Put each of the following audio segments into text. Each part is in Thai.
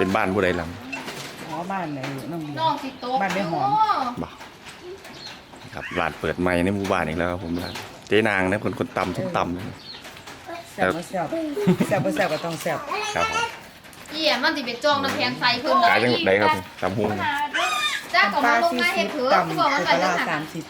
เป็นบ้านผู้ใดหลังอ๋อบ้านไหนน้องเบียน้องร์ สิโตะบ้านได้หอม บ่ครับร้านเปิดใหม่ในหมู่บ้านอีกแล้วครับผมร้านเจ๊นางนะคนคนตำทุกตำเลยแซ่บบ่แซ่บแซ่บบ่แซ่บก็ต้องแซ่บครับผมเอี่ยมันสิไปจองน้ำแข็งใส่เพิ่นขายจังไดครับผมตำหุ้งจ้าก็มาลงมาเฮ็ดเถอะคือบอกว่าตำใส่ปจัลางหัสานมสิบ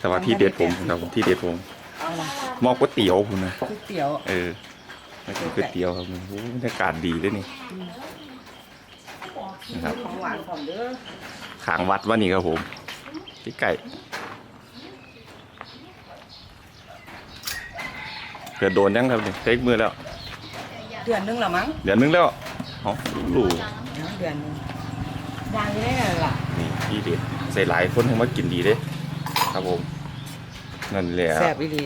แต่ว่าที่เด็ดผมครับผมที่เด็ดผมอะไรหมอกก๋วยเตี๋ยวผมนะก๋วยเตี๋ยวเออ ไม่ใช่ก๋วยเตี๋ยวครับผมโอ้บรรยากาศดีด้วยนี่นะครับของหวานของเด้อขางวัดว่านี่ครับผมพี่ไก่เกิดโดนยังครับเนี่ยเทคมือแล้ว เดือนหนึงละมั้งเดือนนึงแล้วเอ๋อลูกเดือนหนึงดังอยู่ได้ไงล่ะนี่ที่เด็ดใส่หลายคนให้มากินดีเด้ครับผมนั่นแหละแซ่บอีหลี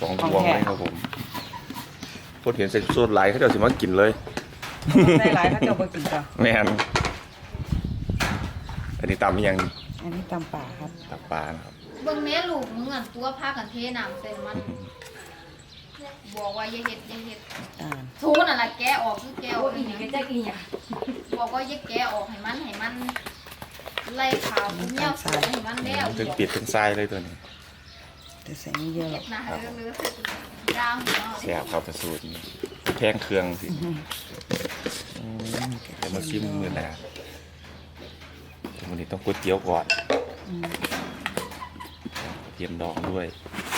สองพวงเลยครับผม คนเห็นใส่โซดหลายเขาจะสิมากินเลย ได้หลายเขาเจะบ่กินจ้ะแม่นอันนี้ตามอีกอยังอันนี้ตำป่าครับตับปลานะครับเบิ่งแม่ลูกมึงอะตัวพากันเทน้ำใส่มัน บอกว่าอย่าเฮ็ดอย่าเฮ็ดอ่าทูนั่นล่ะแกะออกคือแกะออกอีกก็จะกินอย่างบอกว่าอย่าแกะออกให้มันให้มันไล่ขาวเหี่ยวสวยให้มันแล้วถึงปิดถึงทรายเลยตัวนี้แต่ใส่ไม่เยอะหรเฮ็อกดหน้าเลือๆ ดาวหัวแซ่บครับแต่สูตรนี้แพงเครื่องสิอืมเดี๋ยวมาชิมมือหนาวันนี้ต้องก๋วยเตี๋ยวก่อนอืมเตรียมดองด้วย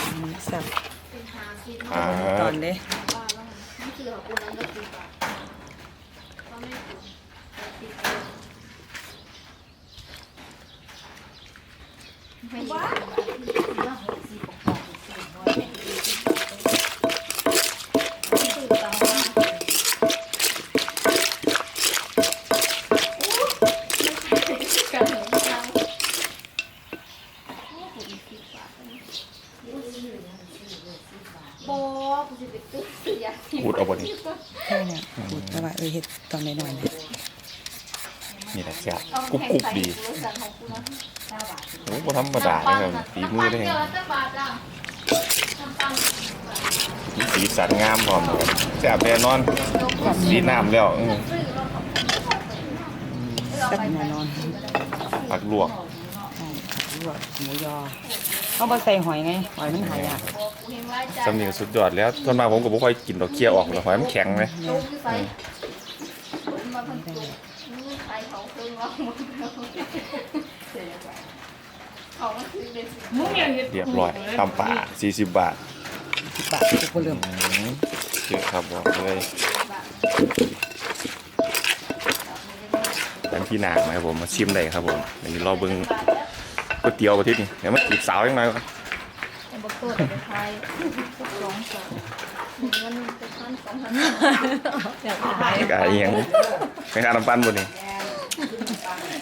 อันนี้แซ่บเป็นหาคิดอ่าตอนเด้ว่าแล้วมันคือของกูนั้นก็คือว่าก็ไม่ถูกติดไม่ว่าโแค่เนี่ยพูดแต่ว่าเออเฮ็ดตอนน้อยๆเนี่ยนี่แหละแซ่บเอากรุบแข่งกรุบใส่ดีรถสันของกูนะโอ้โหธรรมดาเลยครับฝีมือได้เดีไงยวจะบาทจ้ะน้ำปังมีสีสันงามพร้อมเลยแซ่บแน่นอนสีน้ำแล้วอื้อซื้อรถของแซ่บแน่นอนผักลวกใช่ลวกหมูยอ เขาบ่ใส่หอยไงหอยมันหายากกูเห็นว่าจ้ะสำเนียงสุดยอดแล้วส่วนมากผมก็บ่ค่อยกินดอกเคี้ยวออกแล้วหอยมันแข็งเลยโจ๊กที่ใส่มาพันจุกนี่ใส่เขาเครื่องว่าหมดแล้วเขาก็คือเป็นมึงอย่าเห็ดเรียบร้อยตำป่า40 บาทสิบบาททุกคนเริ่มอื้อเยอะครับบอกเลยอันที่นางนะครับผมมาชิมได้ครับผมอันนี้รอเบิ่ง ก๋วยเตี๋ยวประเทศนี้เดี๋ยวมาจีบสาวยังไงก่อนเป็นบตัวแต่ไทยสองสองมันเป็นพันสองพันอยากอายกายยังเป็นการน้ำปั้นบนนี้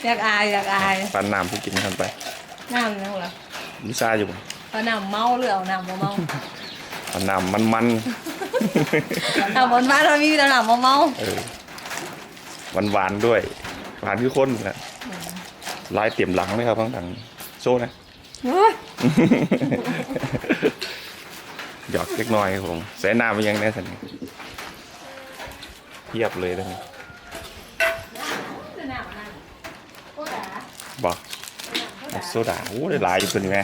อยากอายอยากอายปั้นน้ำที่กินกันไปน้ำนั่นเหรอมิซาอยู่บ่เอาน้ำเมาหรือเอาน้ำบ่เมาปั้นน้ำมันมันน้ำบนบ้านเรามีแต่น้ำบ่เมาๆเออหวานหวานๆด้วยหวานคือคนนะลายเต็มหลังเลยครับข้างหลัง โซ่นะเฮ้ยหยอกเล็กน้อยครับผมใส่น้ำไปยังแน่สันนี่เทียบเลยนะนี่น้ำนั่นโอ้ด่าบอกโซดาโอ้ได้หลายอยู่ตัวนี้ไหม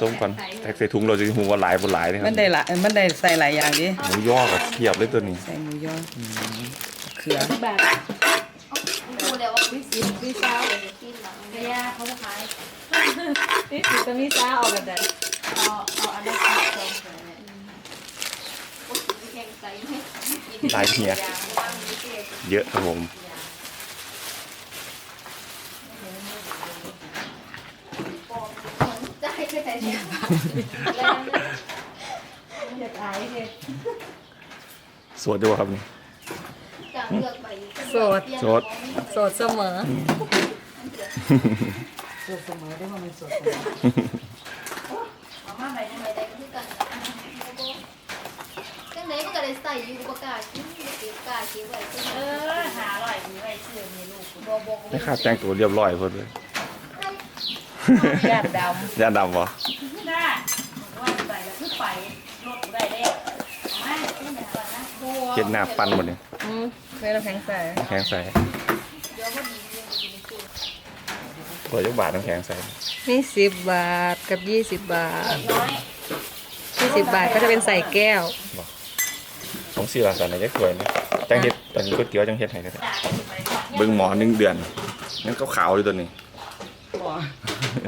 ส้มก่อนแต่ใส่ถุงเราจะหูว่าหลายบนหลายเลยครัมับนได้หลายมันได้ใส่หลายอย่างดิหมูย่อกับเทียบเลยตัวนี้ ใส่หมูยอเขือแบบกูเดี๋ยวว่าพี่สิพี่สาวเดี๋ยวจะกินหลังกระยาเขาจะขาย นี่สิจะมีซ่าออกแบบนั้นเอาเอาอันนั้นมาลงเลยโอ้ยแข่งใส่ให้ลายเฮียเยอะครับผมจะให้ใส่เนี่ยอยากอายเห็ดสวดด้วยครับนี่จะเลือกไปโสดโสดเสมอ สดเสมอได้ว่ามันสดเอามาใบใบใดก็คือกันจังไหนมันก็ได้ใส่อยู่ประกาศกินเก็บกาเก็บไว้จังเอเออหาอร่อยมีไว้ชื่อมีลูกบอกบอกไม่ขาดแต่งตัวเรียบร้อยเพิ่นเลยญาติดย่าดำวะำได้ว่าไปแล้วคือไปรถได้แล้วไม่ขึ้นแบบว่านะโดเฮ็ดหน้าปั้นหมดนี่อืมเคยเราแข็งใส่น้ำแข็งใส่ ตัวยักบาทน้ำแข็งใส่นี่สิบบาทกับยี่สิบบาทยี่สิบบาทก็จะเป็นใส่แก้วของสี่หลังสันในยักษ์ถวยนะจังเฮ็ดตอนนี้ก๋วยเตี๋ยวจังเฮ็ดให้ก็ได้เบิ่งหมอหนึ่งเดือนนั่นก็ขาวเลยตัวนี้บอก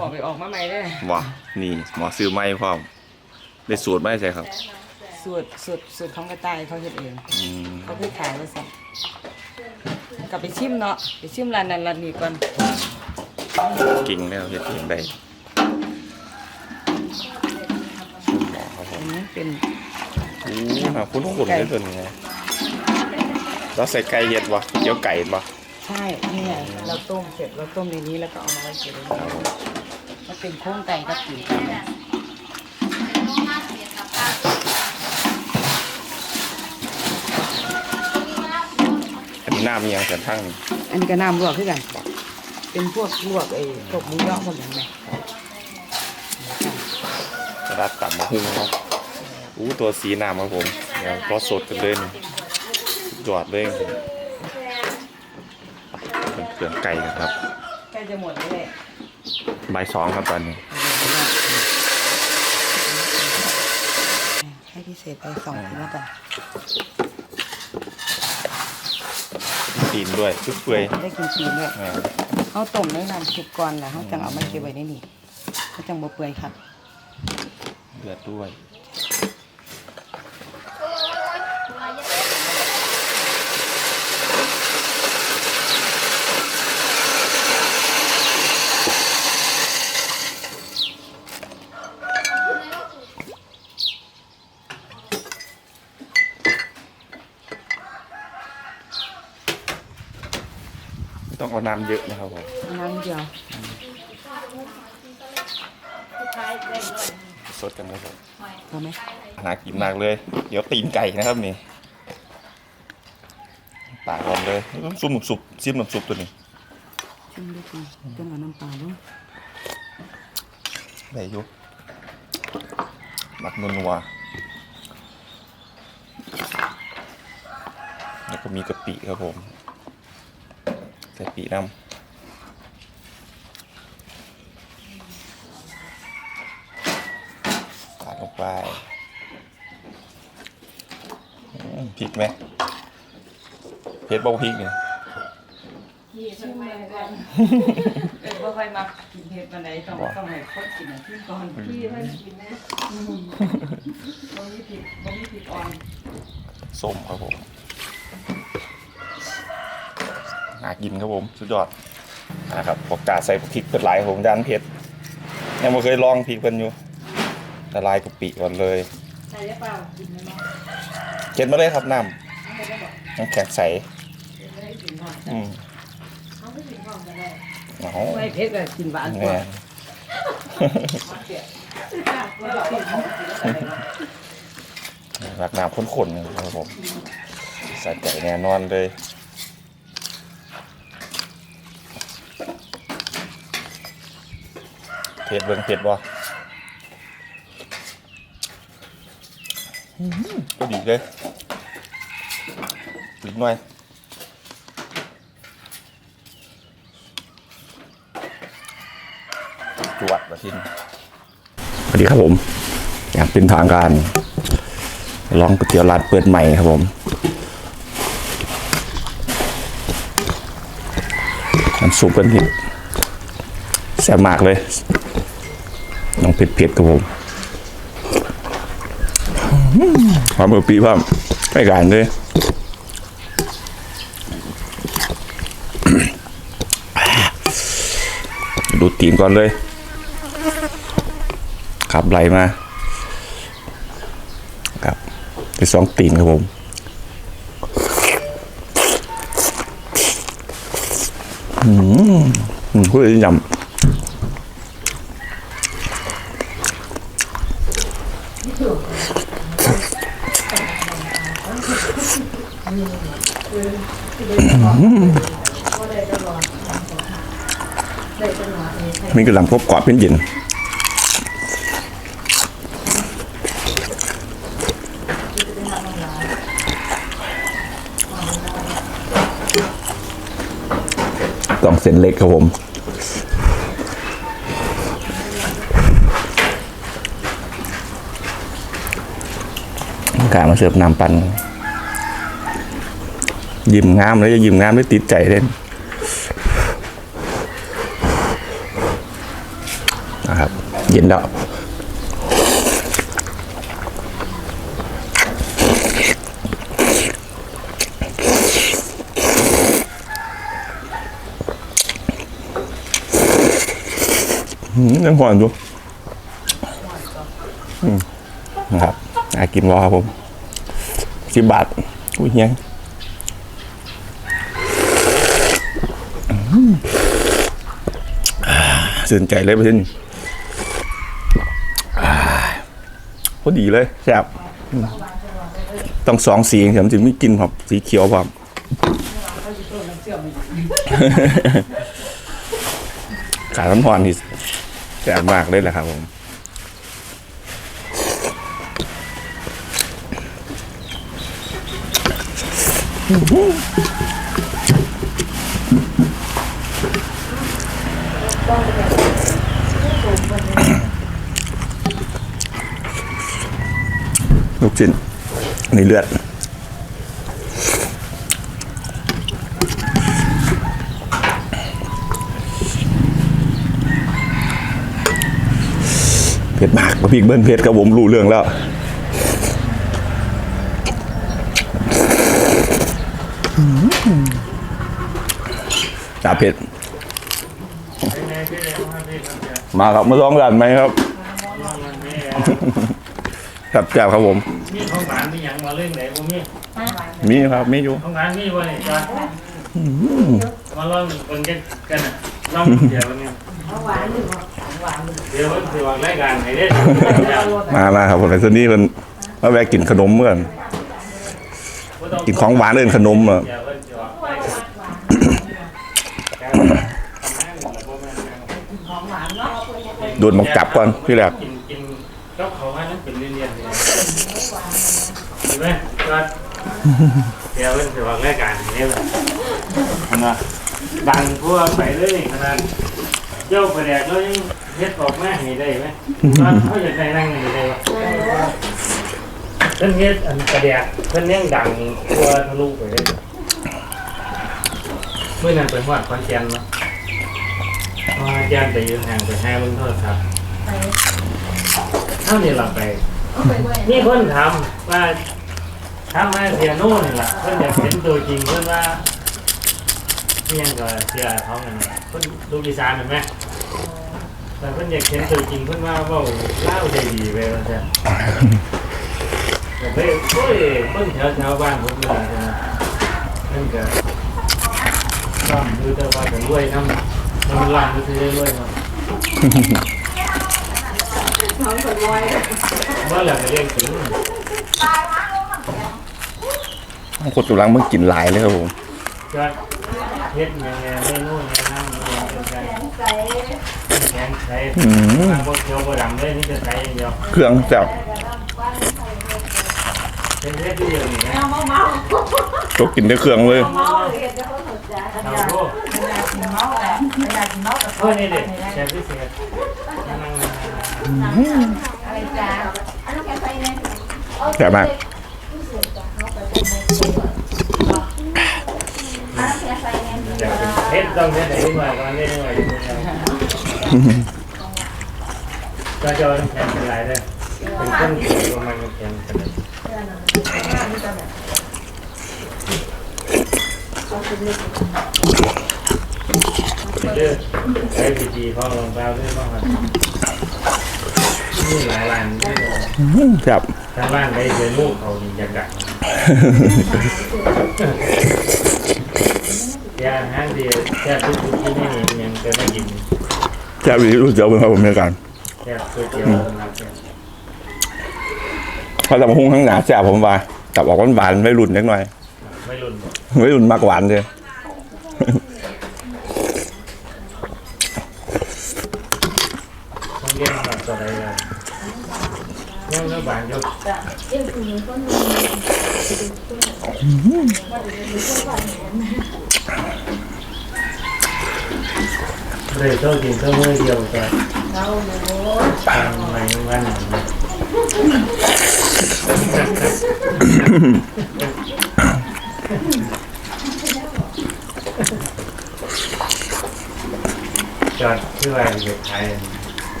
บอกไปออกมาใหม่ได้ว้านี่หมอซื้อไม้พร้อมได้สูตรไหมใช่ครับสูตรสูตรสูตรของกระต่ายเขาเฮ็ดเองอืมเขาคือขายไว้สั่กลับไปชิมเนาะไปชิมร้านนั้นร้านนี้ก่อนเก่งแล้วเฮ็ดเองได้หมอครับผมอันนี้เป็นอู้หาคุ้นคุ้นเลยตัวนี้นะแล้วใส่ไก่เห็ดวะเกี๊ยวไก่ปะใช่นี่ไงเราต้มเสร็จเราต้มในนี้แล้วก็เอามาไว้เก็บไว้ในนี้มันเป็นโค้งไก่กับปีกไก่อันนี้น้ำมีอย่างสันทั้งนี่อันนี้ก็น้ำลวกคือกัน เป็นพวกลวกไอ้พวกหมูย่อพวกอย่างไงกระดาษตับมาหุ้งเนาะอู้ตัวสีน้ำครับผมเดี๋ยวรอสดกันเลยนี่จอดเลยจริงๆเป็นเครื่องไก่กันครับใกล้จะหมดแล้วแหละบ่ายสองครับตอนนี้ให้พิเศษไปสองชิ้นแล้วกันตีนด้วยชุดเปื่อยได้กินปีนด้วยแหม่ เขาต้มในน้ำซุปก่อนแล้วเขาจังเอามาเก็บไว้ในนี่เขาจังบ่เปื่อยครับ เดือดด้วย น้ำเยอะนะครับผมน้ำเดียวสดกันครับผมพอไหมน่ากินมากเลย เดี๋ยวตีนไก่นะครับนี่ปากก่อนเลยซุปหนุบซุปซิมหนุบซุปตัวนี้ชิมด้วยกันจังเอาน้ำปลาด้วยได้อยุมักนัวๆแล้วก็มีกะปิครับผม ใส่ปีน้ำขาดลงไปอืมพริกไหมเผ็ดเบาพริกเนี่ยชิมเลยก่อนเออบ่ค่อยมักกินเผ็ดปานใดต้องต้องให้คนกินอะชิมก่อนพี่เพิ่นกินนะบ่มีผิดบ่มีผิดอ่อนส้มครับผมน่ากินครับผม สุดยอดนะครับปกกาใส่พริกเปิดหลายครับผมด้านเผ็ดยังไม่เคยลองพริกเพิ่นอยู่ละลายกะปิก่อนเลยใส่ได้เปล่ากินไหมเนาะเก็บมาเลยครับน้ไม่ได้บอกำน้ำแข็งใสไม่ได้กินก่อนอืมเขาไม่กินก่อนก็ได้เอาไม่เผ็ดก็กินหวานกว่าแน่รักน้ำข้นๆนะครับผมใส่ใจแน่นอนเลย เผ็ดเบิ่งเผ็ดบ่อื้อหือก็ดีเลยอีกหน่อยจวดมาทินสวัสดีครับผม อยากเป็นทางการลองก๋วยเตี๋ยวร้านเปิดใหม่ครับผมน้ำซุปกันนี่แซ่บมากเลย น้องเผ็ดๆครับผมหอความเอปีพ่อมใกล้กันเลยดูตีนก่อนเลย ขับไหลมา ครับไปสองตีนครับผมอืมอืมพูดยยำ มีกระหล่ำกรอบกรอบเย็นๆต้องเส้นเล็กครับผมกามาเสิร์ฟน้ำปันยิ้มงามแล้วจะยิ้มงามได้ติดใจเล่น ห็นแล้วยังหวานอยู่นะครับน่ากินวอครับผมสิบบาท อุ้ยยังอืมอ่าสื่นใจเลยเพื่อนอ่าพ อดีเลยแซ่บอืมต้องสองสีถึงจะไม่กินครับสีเขียวพร้อมขาน้ำพรที่แซ่บมากเลยแหละครับผมลู กชิ้นในเลือดเผ็ดมากมาพริกเบิ้ลเผ็ดครับผมรู้เรื่องแล้วจาเผ็ด มาครับมาลองร้านไหมครับ ครับแจ่บครับผม มีของหวานมีหยังมาเล่นไหนบ่มีมีครับมีอยู่ของหวานมีบ่นี่จ้ะมาลองเบิ่งกันกันน่ะลองเดี๋ยวนี้เดี๋ยวเพิ่นสิวางรายการให้เด้อมามาครับผมในส่วนนี้มันมาแวะกินขนมเมื่อนกินของหวานเอินขนมอะเดี๋ยวเพิ่นสิวางรายการโดนบังจับก่อนพี่แหลกกินกินกับเขาว่านั้นเป็นเรียนๆเลยเห็นไหมว่าเดี๋ยวเพิ่นสิวางรายการให้เด้อนะดังทั่วไปเลยขนาดเจ้าประแดกแล้วยังเฮ็ดออกมาให้ได้ไหมว่าเขาอยากได้นั่งให้ได้วะเพิ่นเฮ็ดอันกระแดกเพิ่นยังดังทั่วทะลุไปเลยเมื่อนั้นไปฮอดคอนแก่นเนาะพออาจารย์ไปยืนห่างไปห้าเบิ่งโทรศัพท์เท่านี้ล่ะไป มีคนถามว่า ถามว่าเสียโน่นี่ล่ะเพิ่นอยากเห็นตัวจริงเพิ่นว่าเมียงก็เสียท้องนั่นน่ะเพิ่นลูกอีสานเห็นไหมแต่เพิ่นอยากเห็นตัวจริงเพิ่นว่าเว้าเล่าวได้ดีไปว่าซั่นแต่เฮ้ยโอ้ยต้นแถวแถวบ้านผมเลยนะนั่นก็ต้องดูแต่ว่าจะรวยน้ำมันล่างก็จะได้รวยเนาะว่าแหละก็เรียกถึง คนตุลังมันกินหลายเลยครับผมก็เฮ็ดยังไงไม่นู่นไม่นั่นไม่เป็นไรแข็งใช้บางพวกเขียวบดำเลยนี่จะใช้อย่างเดียวเครื่องแซ่บเป็นเฮ็ดที่เดียวนี่นะก็กินได้เครื่องเลยเอาโอ้กินเมาแหละไม่อยากกินเมาแต่เฮ้ยนี่เด็กแชร์พิเศษนั่งอะไรจ้าอันนั้นแกใส่เนี่ยแซ่บมาก อันนั้นแกใส่เนี่ย ๆเฮ็ด ต้องเฮ็ดไหนขึ้นมาก่อนเฮ็ดหน่อยก็จะแข่งกันหลายเลยเป็นคนเก่งประมาณแข่งกันเลยเลือกใช้พีจีพอลงเปล่าด้วยบ้างครับนี่หลายร้านที่แซ่บทางบ้านได้เจอลูกเขาดีจังกันยา ห้างดีแค่ทุกทุกที่นี่ยังจะได้กินแซ่บอีกรู้เจียวเป็นครับผมในการแค่ก๋วยเตี๋ยวนะครับพอทำหุ้งข้างหนาแซ่บผมว่าแตับออกหวานไม่รุ่นเล็กหน่อย ไม่รุนไม่รุนมากหวานเลยต้องเลี้ยงแบบตัวใดเลยเลี้ยงแล้วบางยกเลยโชคดีก็มือดียวานยกอาน้องน้องขวัญม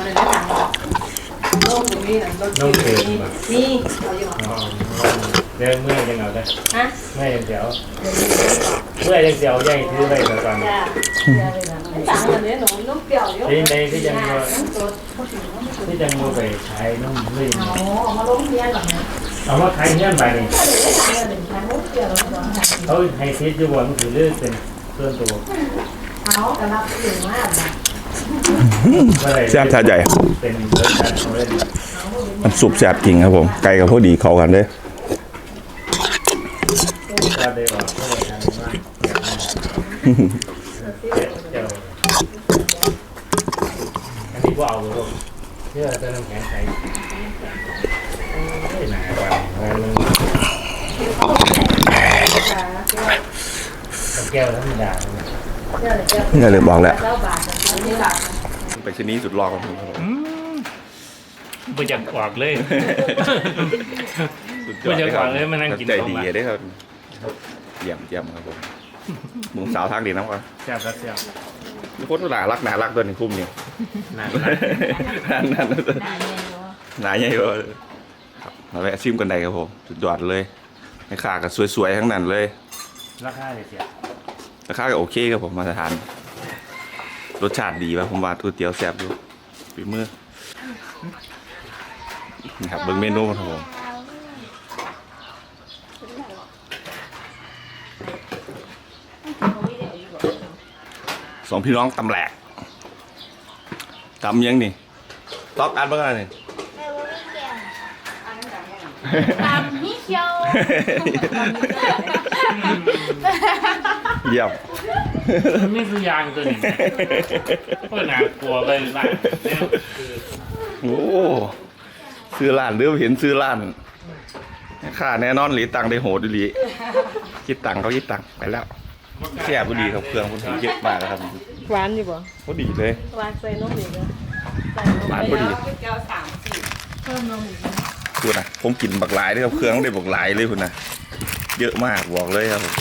าเลยนะจ๊ะน้องตรงนี้นะรถน้องเกลือนี่มานี่เอาอยู่อ๋อเดินเมื่อยยังเอาได้ฮะเมื่อยยังเดียวเมื่อยยังเดียวยังถือไปแต่ก่อนจ้าต่างกันเนี่ยหนูน้องเปรี้ยวอยู่ที่ในที่ยังน้ว่าองสดเขาถึงน้องสดที่ยังว่าไปขายนมเลยเอาเอามาลงเพียนหรอเนี่ยเอาว่าขายเงี้ยไปนี่ถ้าเดี๋ยวได้ตังค์เงินหนึ่งพันน้องเปรี้ยวแล้วก็เขาให้ซิดอยู่บนถือเลือกเป็นส่วนตัวเอากระลับอยู่มากนะแซ่บชาใหญ่เป็นเลือดการเขาเล่นมันสุกแซ่บจริงครับผม ไก่กับพอดีเข้ากันเลย ก็ได้บอกเขาเลยทำว่าเดี๋ยว อันนี้ว่าเอาลูกเพื่อจะน้ำแข็งใสไม่หนากว่างานนึงแก้วธรรมดานี่เลยบอกแล้วเก้าบาทอันนี้บาทไปชนี้สุดรอของผมครับผมไม่อยากออกเลยสุดไม่อยากหวังเลยมานั่งกินใจของดีหวานได้ครับเยี่ยมเยี่ยมครับผม หมุงสาวทางดีนะครับแซ่บครับแซ่บมีคนหนารักหนารักตัวนี้คุ้มเนี่ยนานนั่นนั่นหนาใหญ่กว่าครับมาแวะชิมกันได้ครับผมสุดยอดเลยให้ขากับสวยๆทั้งนั้นเลย ราคาเลยเสียราคาก็โอเคครับผมมาตรฐาน รสชาติดีป่ะผมว่าก๋วยเตี๋ยวแซ่บดูฝีมือนี่ครับเบิ่งเมนูครับผมส องพี่น้องตำแหลกตำยังนี่ตอกอัดบ้างอะไรนี่ตามนี่เชียวเยี่ยมนี่คือยางตัวนี้ก็น่ากลัวไปมากเนี่ยคือโอ้ซื้อร้านเด้อเห็นซื้อร้านค่าแน่นอนหลีตังค์ได้โหดอีหลีคิดตังค์เขาคิดตังค์ไปแล้ว แซ่บพอดีครับเครื่องคนเยอะมากนะครับหวานอยู่บ่พอดีเลยวางใส่นมอีกแล้วใส่นมหวานพอดีแก้วสามสี่เพิ่มนมอีกคุณนะผมกินบักหลายเลยครับเครื่องได้บักหลายเลยคุณนะเยอะมากบอกเลยครับผม